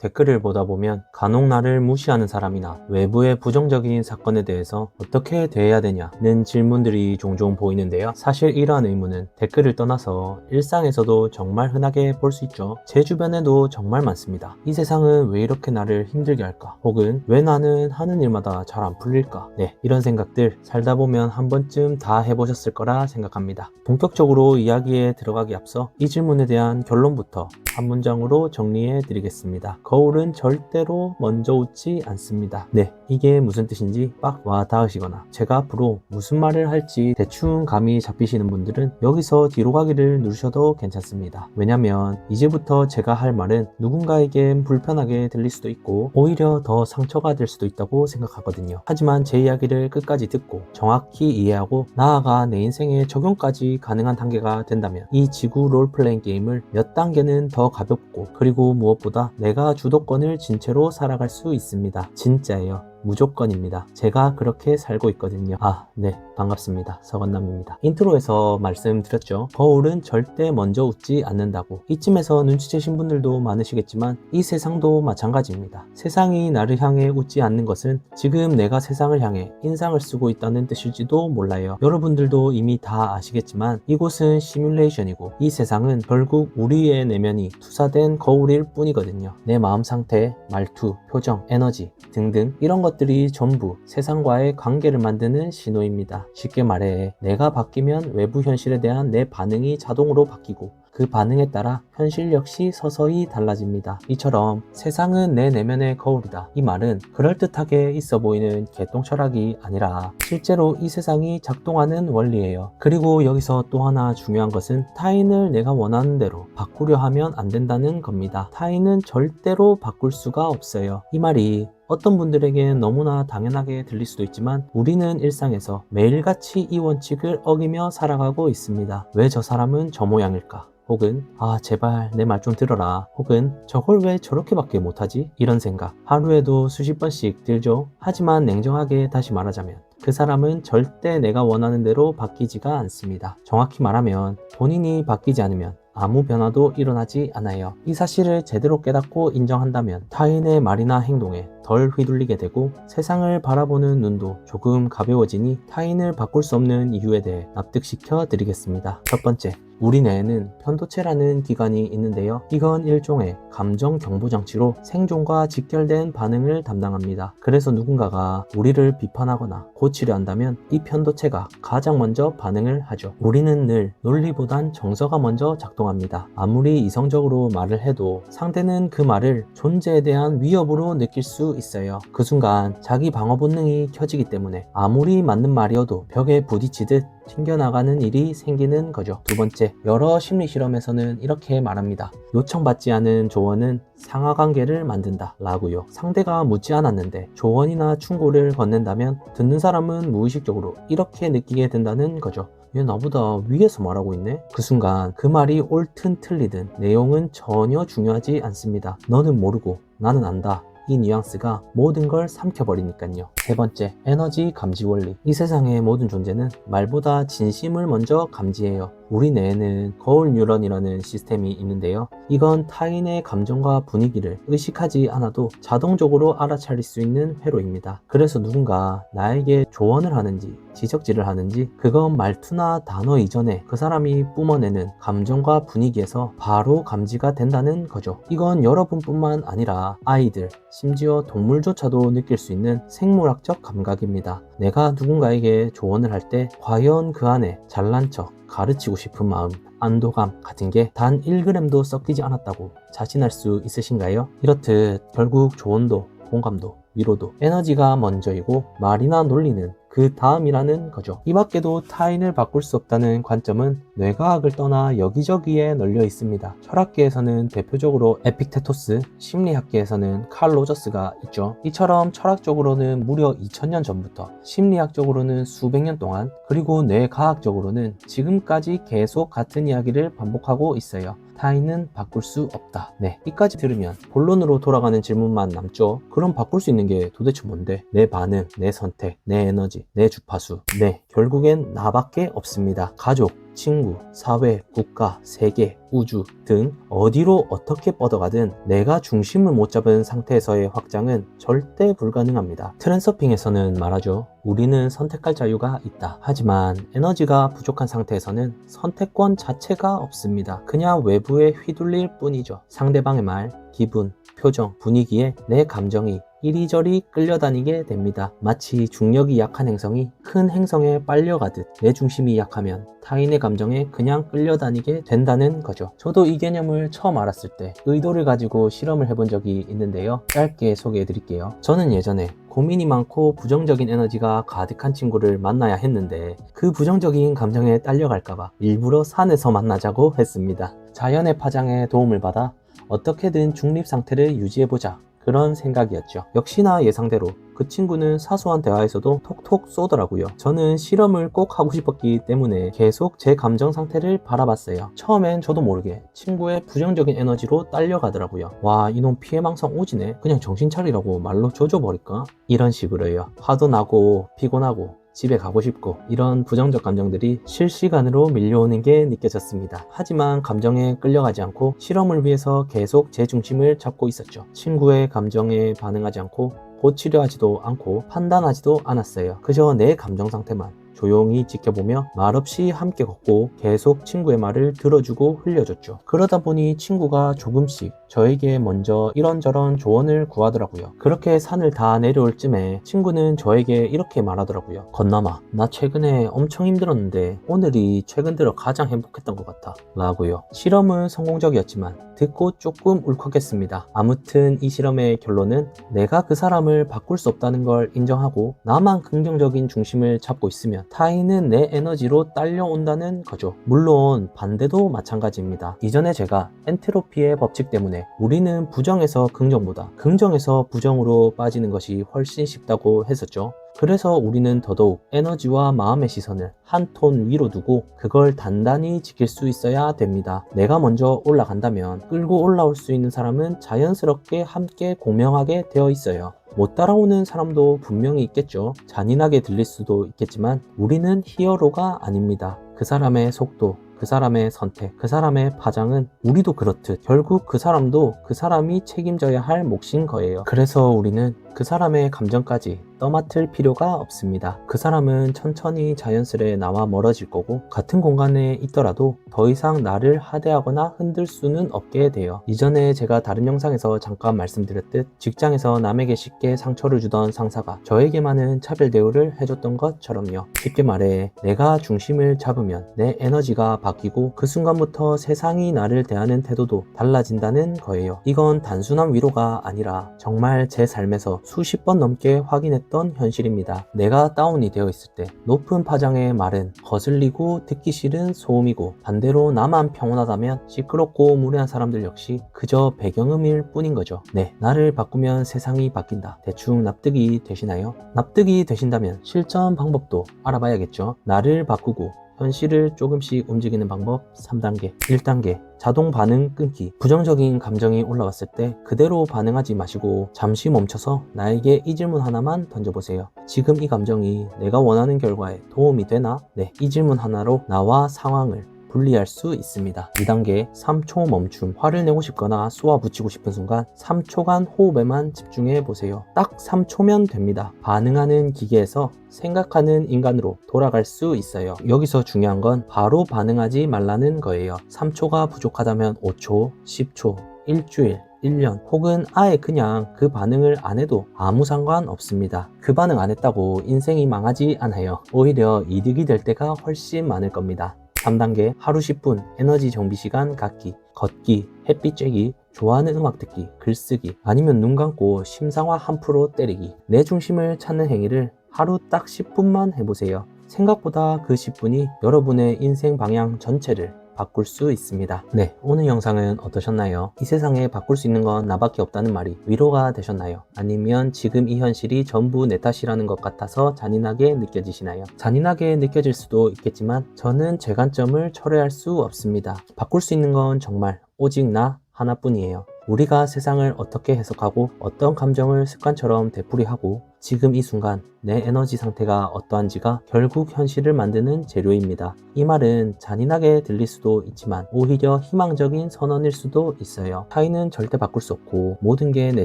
댓글을 보다 보면 간혹 나를 무시하는 사람이나 외부의 부정적인 사건에 대해서 어떻게 대해야 되냐는 질문들이 종종 보이는데요. 사실 이러한 의문은 댓글을 떠나서 일상에서도 정말 흔하게 볼 수 있죠. 제 주변에도 정말 많습니다. 이 세상은 왜 이렇게 나를 힘들게 할까? 혹은 왜 나는 하는 일마다 잘 안 풀릴까? 네, 이런 생각들 살다 보면 한 번쯤 다 해보셨을 거라 생각합니다. 본격적으로 이야기에 들어가기 앞서 이 질문에 대한 결론부터 한 문장으로 정리해 드리겠습니다. 거울은 절대로 먼저 웃지 않습니다. 네, 이게 무슨 뜻인지 빡 와 닿으시거나 제가 앞으로 무슨 말을 할지 대충 감이 잡히시는 분들은 여기서 뒤로 가기를 누르셔도 괜찮습니다. 왜냐면 이제부터 제가 할 말은 누군가에겐 불편하게 들릴 수도 있고 오히려 더 상처가 될 수도 있다고 생각하거든요. 하지만 제 이야기를 끝까지 듣고 정확히 이해하고 나아가 내 인생에 적용까지 가능한 단계가 된다면 이 지구 롤플레잉 게임을 몇 단계는 더 가볍고 그리고 무엇보다 내가 주도권을 진 채로 살아갈 수 있습니다. 진짜예요. 무조건입니다. 제가 그렇게 살고 있거든요. 아, 네. 반갑습니다. 서건남입니다. 인트로에서 말씀드렸죠. 거울은 절대 먼저 웃지 않는다고. 이쯤에서 눈치채신 분들도 많으시겠지만 이 세상도 마찬가지입니다. 세상이 나를 향해 웃지 않는 것은 지금 내가 세상을 향해 인상을 쓰고 있다는 뜻일지도 몰라요. 여러분들도 이미 다 아시겠지만 이곳은 시뮬레이션이고 이 세상은 결국 우리의 내면이 투사된 거울일 뿐이거든요. 내 마음 상태, 말투, 표정, 에너지 등등 이런 것 들이 전부 세상과의 관계를 만드는 신호입니다. 쉽게 말해 내가 바뀌면 외부 현실에 대한 내 반응이 자동으로 바뀌고 그 반응에 따라 현실 역시 서서히 달라집니다. 이처럼 세상은 내 내면의 거울이다. 이 말은 그럴듯하게 있어 보이는 개똥 철학이 아니라 실제로 이 세상이 작동하는 원리예요. 그리고 여기서 또 하나 중요한 것은 타인을 내가 원하는 대로 바꾸려 하면 안 된다는 겁니다. 타인은 절대로 바꿀 수가 없어요. 이 말이 어떤 분들에겐 너무나 당연하게 들릴 수도 있지만 우리는 일상에서 매일같이 이 원칙을 어기며 살아가고 있습니다. 왜 저 사람은 저 모양일까? 혹은 아 제발 내 말 좀 들어라 혹은 저걸 왜 저렇게밖에 못하지 이런 생각 하루에도 수십 번씩 들죠 하지만 냉정하게 다시 말하자면 그 사람은 절대 내가 원하는 대로 바뀌지가 않습니다 정확히 말하면 본인이 바뀌지 않으면 아무 변화도 일어나지 않아요. 이 사실을 제대로 깨닫고 인정한다면 타인의 말이나 행동에 덜 휘둘리게 되고 세상을 바라보는 눈도 조금 가벼워지니 타인을 바꿀 수 없는 이유에 대해 납득시켜 드리겠습니다. 첫 번째, 우리 뇌에는 편도체라는 기관이 있는데요. 이건 일종의 감정 경보 장치로 생존과 직결된 반응을 담당합니다. 그래서 누군가가 우리를 비판하거나 고치려 한다면 이 편도체가 가장 먼저 반응을 하죠. 우리는 늘 논리보단 정서가 먼저 작동합니다. 아무리 이성적으로 말을 해도 상대는 그 말을 존재에 대한 위협으로 느낄 수 있어요. 그 순간 자기 방어 본능이 켜지기 때문에 아무리 맞는 말이어도 벽에 부딪히듯 튕겨나가는 일이 생기는 거죠. 두 번째, 여러 심리 실험에서는 이렇게 말합니다. 요청받지 않은 조언은 상하 관계를 만든다 라고요. 상대가 묻지 않았는데 조언이나 충고를 건넨다면 듣는 사람은 무의식적으로 이렇게 느끼게 된다는 거죠. 얘 나보다 위에서 말하고 있네? 그 순간 그 말이 옳든 틀리든 내용은 전혀 중요하지 않습니다. 너는 모르고 나는 안다. 이 뉘앙스가 모든 걸 삼켜버리니까요. 세 번째, 에너지 감지 원리. 이 세상의 모든 존재는 말보다 진심을 먼저 감지해요. 우리 뇌에는 거울 뉴런이라는 시스템이 있는데요. 이건 타인의 감정과 분위기를 의식하지 않아도 자동적으로 알아차릴 수 있는 회로입니다. 그래서 누군가 나에게 조언을 하는지 지적질을 하는지 그건 말투나 단어 이전에 그 사람이 뿜어내는 감정과 분위기에서 바로 감지가 된다는 거죠. 이건 여러분뿐만 아니라 아이들, 심지어 동물조차도 느낄 수 있는 생물 학적 감각입니다. 내가 누군가에게 조언을 할 때 과연 그 안에 잘난 척, 가르치고 싶은 마음, 안도감 같은 게 단 1g도 섞이지 않았다고 자신할 수 있으신가요? 이렇듯 결국 조언도 공감도 위로도 에너지가 먼저이고 말이나 논리는 그 다음이라는 거죠. 이 밖에도 타인을 바꿀 수 없다는 관점은 뇌과학을 떠나 여기저기에 널려 있습니다. 철학계에서는 대표적으로 에픽테토스, 심리학계에서는 칼 로저스가 있죠. 이처럼 철학적으로는 무려 2000년 전부터, 심리학적으로는 수백 년 동안, 그리고 뇌과학적으로는 지금까지 계속 같은 이야기를 반복하고 있어요. 타인은 바꿀 수 없다. 네. 이까지 들으면 본론으로 돌아가는 질문만 남죠. 그럼 바꿀 수 있는 게 도대체 뭔데? 내 반응, 내 선택, 내 에너지, 내 주파수. 네. 결국엔 나밖에 없습니다. 가족, 친구, 사회, 국가, 세계, 우주 등 어디로 어떻게 뻗어가든 내가 중심을 못 잡은 상태에서의 확장은 절대 불가능합니다. 트랜서핑에서는 말하죠. 우리는 선택할 자유가 있다. 하지만 에너지가 부족한 상태에서는 선택권 자체가 없습니다. 그냥 외부에 휘둘릴 뿐이죠. 상대방의 말, 기분, 표정, 분위기에 내 감정이 이리저리 끌려다니게 됩니다. 마치 중력이 약한 행성이 큰 행성에 빨려가듯 내 중심이 약하면 타인의 감정에 그냥 끌려다니게 된다는 거죠. 저도 이 개념을 처음 알았을 때 의도를 가지고 실험을 해본 적이 있는데요. 짧게 소개해 드릴게요. 저는 예전에 고민이 많고 부정적인 에너지가 가득한 친구를 만나야 했는데 그 부정적인 감정에 딸려갈까봐 일부러 산에서 만나자고 했습니다. 자연의 파장에 도움을 받아 어떻게든 중립 상태를 유지해보자. 그런 생각이었죠. 역시나 예상대로 그 친구는 사소한 대화에서도 톡톡 쏘더라고요. 저는 실험을 꼭 하고 싶었기 때문에 계속 제 감정 상태를 바라봤어요. 처음엔 저도 모르게 친구의 부정적인 에너지로 딸려가더라고요. 와, 이놈 피해망상 오지네. 그냥 정신 차리라고 말로 조져버릴까? 이런 식으로요. 화도 나고 피곤하고 집에 가고 싶고 이런 부정적 감정들이 실시간으로 밀려오는 게 느껴졌습니다. 하지만 감정에 끌려가지 않고 실험을 위해서 계속 제 중심을 잡고 있었죠. 친구의 감정에 반응하지 않고 고치려 하지도 않고 판단하지도 않았어요. 그저 내 감정 상태만 조용히 지켜보며 말없이 함께 걷고 계속 친구의 말을 들어주고 흘려줬죠. 그러다 보니 친구가 조금씩 저에게 먼저 이런저런 조언을 구하더라고요. 그렇게 산을 다 내려올 쯤에 친구는 저에게 이렇게 말하더라고요. 건남아, 나 최근에 엄청 힘들었는데 오늘이 최근 들어 가장 행복했던 것 같아. 라고요. 실험은 성공적이었지만 듣고 조금 울컥했습니다. 아무튼 이 실험의 결론은 내가 그 사람을 바꿀 수 없다는 걸 인정하고 나만 긍정적인 중심을 잡고 있으면 타인은 내 에너지로 딸려온다는 거죠. 물론 반대도 마찬가지입니다. 이전에 제가 엔트로피의 법칙 때문에 우리는 부정에서 긍정보다 긍정에서 부정으로 빠지는 것이 훨씬 쉽다고 했었죠. 그래서 우리는 더더욱 에너지와 마음의 시선을 한 톤 위로 두고 그걸 단단히 지킬 수 있어야 됩니다. 내가 먼저 올라간다면 끌고 올라올 수 있는 사람은 자연스럽게 함께 공명하게 되어 있어요. 못 따라오는 사람도 분명히 있겠죠. 잔인하게 들릴 수도 있겠지만 우리는 히어로가 아닙니다. 그 사람의 속도, 그 사람의 선택, 그 사람의 파장은 우리도 그렇듯 결국 그 사람도 그 사람이 책임져야 할 몫인 거예요. 그래서 우리는 그 사람의 감정까지 떠맡을 필요가 없습니다. 그 사람은 천천히 자연스레 나와 멀어질 거고 같은 공간에 있더라도 더 이상 나를 하대하거나 흔들 수는 없게 돼요. 이전에 제가 다른 영상에서 잠깐 말씀드렸듯 직장에서 남에게 쉽게 상처를 주던 상사가 저에게만은 차별 대우를 해줬던 것처럼요. 쉽게 말해 내가 중심을 잡으면 내 에너지가 바뀌고 그 순간부터 세상이 나를 대하는 태도도 달라진다는 거예요. 이건 단순한 위로가 아니라 정말 제 삶에서 수십 번 넘게 확인했던 현실입니다. 내가 다운이 되어 있을 때 높은 파장의 말은 거슬리고 듣기 싫은 소음이고 반대로 나만 평온하다면 시끄럽고 무례한 사람들 역시 그저 배경음일 뿐인 거죠. 네, 나를 바꾸면 세상이 바뀐다. 대충 납득이 되시나요? 납득이 되신다면 실전 방법도 알아봐야겠죠. 나를 바꾸고 현실을 조금씩 움직이는 방법 3단계 1단계 자동 반응 끊기 부정적인 감정이 올라왔을 때 그대로 반응하지 마시고 잠시 멈춰서 나에게 이 질문 하나만 던져보세요 지금 이 감정이 내가 원하는 결과에 도움이 되나? 네, 이 질문 하나로 나와 상황을 분리할 수 있습니다. 2단계 3초 멈춤 화를 내고 싶거나 쏘아 붙이고 싶은 순간 3초간 호흡에만 집중해 보세요. 딱 3초면 됩니다. 반응하는 기계에서 생각하는 인간으로 돌아갈 수 있어요. 여기서 중요한 건 바로 반응하지 말라는 거예요. 3초가 부족하다면 5초, 10초, 일주일, 1년 혹은 아예 그냥 그 반응을 안 해도 아무 상관 없습니다. 그 반응 안 했다고 인생이 망하지 않아요. 오히려 이득이 될 때가 훨씬 많을 겁니다. 3단계 하루 10분 에너지 정비 시간 갖기, 걷기, 햇빛 쬐기, 좋아하는 음악 듣기, 글쓰기, 아니면 눈 감고 심상화 한 프로 때리기. 내 중심을 찾는 행위를 하루 딱 10분만 해보세요. 생각보다 그 10분이 여러분의 인생 방향 전체를 바꿀 수 있습니다. 네, 오늘 영상은 어떠셨나요? 이 세상에 바꿀 수 있는 건 나밖에 없다는 말이 위로가 되셨나요? 아니면 지금 이 현실이 전부 내 탓이라는 것 같아서 잔인하게 느껴지시나요? 잔인하게 느껴질 수도 있겠지만 저는 제 관점을 철회할 수 없습니다. 바꿀 수 있는 건 정말 오직 나 하나뿐이에요. 우리가 세상을 어떻게 해석하고 어떤 감정을 습관처럼 되풀이하고 지금 이 순간 내 에너지 상태가 어떠한지가 결국 현실을 만드는 재료입니다. 이 말은 잔인하게 들릴 수도 있지만 오히려 희망적인 선언일 수도 있어요. 타인은 절대 바꿀 수 없고 모든 게 내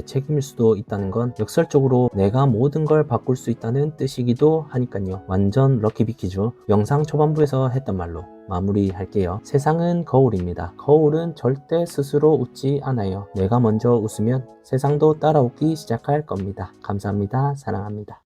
책임일 수도 있다는 건 역설적으로 내가 모든 걸 바꿀 수 있다는 뜻이기도 하니까요. 완전 럭키비키죠. 영상 초반부에서 했던 말로 마무리할게요. 세상은 거울입니다. 거울은 절대 스스로 웃지 않아요. 내가 먼저 웃으면 세상도 따라 웃기 시작할 겁니다. 감사합니다. 사랑합니다.